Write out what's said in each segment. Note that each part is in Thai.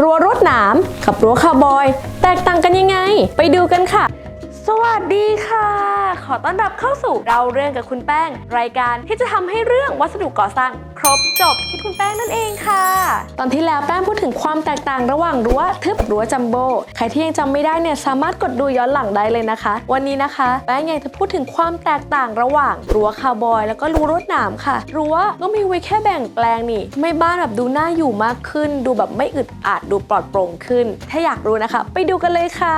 รั้วรวดหนามกับรั้วคาวบอย แตกต่างกันยังไง ไปดูกันค่ะ สวัสดีค่ะ ขอต้อนรับเข้าสู่เราเรื่องกับคุณแป้ง รายการที่จะทำให้เรื่องวัสดุก่อสร้าง ครบจบที่คุณแป้งนั่นเองค่ะ ตอนที่แล้วแป้งพูดถึงความแตกต่างระหว่างรั้วทึบรั้วจัมโบ้ใครที่ยังจำไม่ได้เนี่ยสามารถกดดูย้อนหลังได้เลยนะคะ วันนี้นะคะ แป้งอยากจะพูดถึงความแตกต่างระหว่างรั้วคาวบอย แล้วก็รั้วรวดหนามค่ะ รั้วก็มีไว้แค่แบ่งแปลงนี่ ไม่บ้านแบบดูน่าอยู่มากขึ้น ดูแบบไม่อึดอัดดูปลอดโปร่งขึ้น ถ้าอยากรู้นะคะ ไปดูกันเลยค่ะ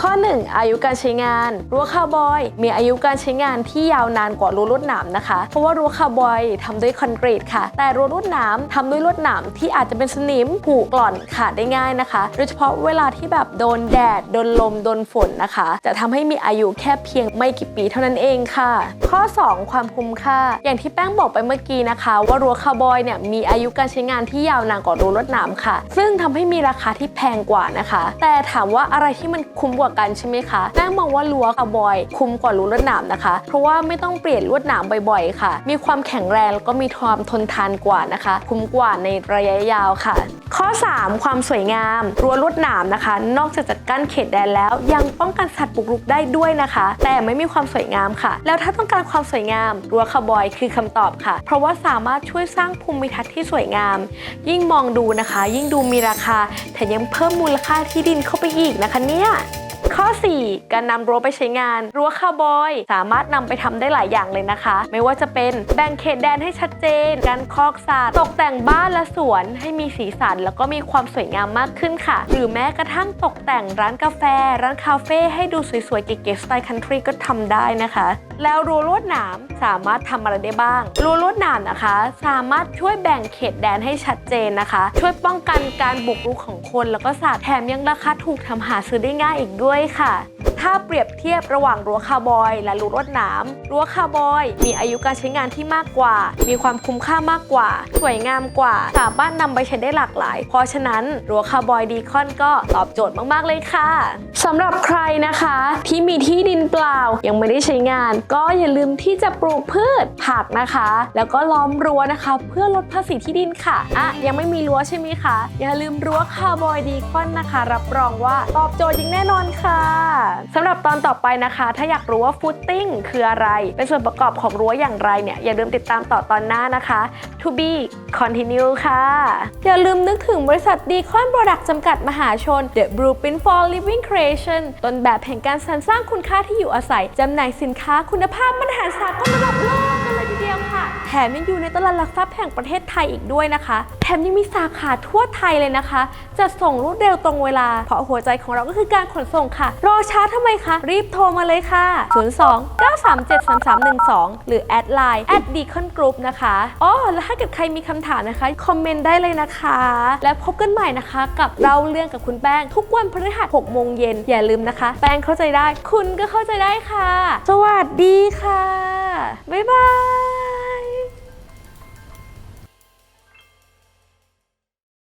ข้อ 1 อายุการใช้งาน รั้วคาวบอย มีอายุการใช้งานที่ยาวนานกว่ารั้วลวดหนามนะคะ เพราะว่ารั้วคาวบอยทำด้วยคอนกรีตค่ะ แต่รั้วลวดหนามทำด้วยลวดหนามที่อาจจะเป็นสนิมผุกร่อนขาดได้ง่ายนะคะ โดยเฉพาะเวลาที่แบบโดนแดด โดนลม โดนฝนนะคะ จะทำให้มีอายุแค่เพียงไม่กี่ปีเท่านั้นเองค่ะ ข้อ 2 ความคุ้มค่า อย่างที่แป้งบอกไปเมื่อกี้นะคะ ว่ารั้วคาวบอยเนี่ยมีอายุการใช้งานที่ยาวนานกว่ารั้วลวดหนามค่ะ ซึ่งทำให้มีราคาที่แพงกว่านะคะ แต่ถามว่าอะไรที่มันคุ้มกว่ากันใช่ไหมคะแป้งมองว่ารั้วคาวบอยคุ้มกว่ารั้วลวดหนามนะคะ เพราะว่าไม่ต้องเปลี่ยนลวดหนามบ่อยๆ ค่ะ มีความแข็งแรงแล้วก็มีความทนทานกว่านะคะ คุ้มกว่าในระยะยาวค่ะ ข้อ 3 ความสวยงามรั้วลวดหนามนะคะ นอกจากจะกั้นเขตแดนแล้ว ยังป้องกันสัตว์บุกรุกได้ด้วยนะคะ แต่ไม่มีความสวยงามค่ะ แล้วถ้าต้องการความสวยงามรั้วคาบอยคือคำตอบค่ะ เพราะว่าสามารถช่วยสร้างภูมิทัศน์ที่สวยงาม ยิ่งมองดูนะคะ ยิ่งดูมีราคาแถมยังเพิ่มมูลค่าที่ดินเข้าไปอีกนะคะเนี่ย ข้อ 4 การนำรั้วไปใช้งาน รั้วคาวบอย สามารถนำไปทำได้หลายอย่างเลยนะคะ ไม่ว่าจะเป็นแบ่งเขตแดนให้ชัดเจน การคอกสัตว์ตกแต่งบ้านและสวนให้มีสีสัน แล้วก็มีความสวยงามมากขึ้นค่ะ หรือแม้กระทั่งตกแต่งร้านกาแฟ ร้านคาเฟ่ให้ดูสวยๆเก๋ๆสไตล์คันทรีก็ทำได้นะคะ แล้วรัวลวดหนามสามารถทำอะไรได้บ้างรัวลวดหนามนะคะ สามารถช่วยแบ่งเขตแดนให้ชัดเจนนะคะ ช่วยป้องกันการบุกรุกของคน แล้วก็สัตว์แถมยังราคาถูกทำหาซื้อได้ง่ายอีกด้วยค่ะ ถ้าเปรียบเทียบระหว่างรั้วคาวบอย และรั้วลวดหนามรั้วคาวบอย มีอายุการใช้งานที่มากกว่า มีความคุ้มค่ามากกว่า สวยงามกว่า สามารถนำไปใช้ได้หลากหลาย เพราะฉะนั้นรั้วคาวบอยดีคอนก็ตอบโจทย์มากๆเลยค่ะสำหรับใครนะคะที่มีที่ดินเปล่ายังไม่ได้ใช้งาน ก็อย่าลืมที่จะปลูกพืชผักนะคะ แล้วก็ล้อมรั้วนะคะ เพื่อลดภาษีที่ดินค่ะอะ ยังไม่มีรั้วใช่ไหมคะ อย่าลืมรั้วคาวบอยดีคอนนะคะ รับรองว่าตอบโจทย์อย่างแน่นอนค่ะสำหรับตอนต่อไปนะคะ ถ้าอยากรู้ว่าฟุตติ้งคืออะไร เป็นส่วนประกอบของรั้วอย่างไรเนี่ย อย่าลืมติดตามต่อตอนหน้านะคะ To be continue ค่ะ อย่าลืมนึกถึงบริษัทดีคอนโปรดักต์จำกัดมหาชน The Blueprint for Living Creation ต้นแบบแห่งการสรรสร้างคุณค่าที่อยู่อาศัยจำหน่ายสินค้าคุณภาพมาตรฐานสากลระดับโลกกัน แถมยังอยู่ในตลาดหลักทรัพย์แห่งประเทศไทยอีกด้วยนะคะ แถมยังมีสาขาทั่วไทยเลยนะคะจัดส่งรวดเร็วตรงเวลา เพราะหัวใจของเราก็คือการขนส่งค่ะ รอช้าทำไมคะ รีบโทรมาเลยค่ะ 02 937 3312 หรือแอดไลน์ at deacon group นะคะอ๋อแล้วถ้าเกิดใครมีคำถามนะคะ คอมเมนต์ได้เลยนะคะ และพบกันใหม่นะคะกับเราเรื่องกับคุณแป้ง ทุกวันพฤหัส6โมงเย็นอย่าลืมนะคะ แป้งเข้าใจได้ คุณก็เข้าใจได้ค่ะ สวัสดีค่ะ บ๊ายบาย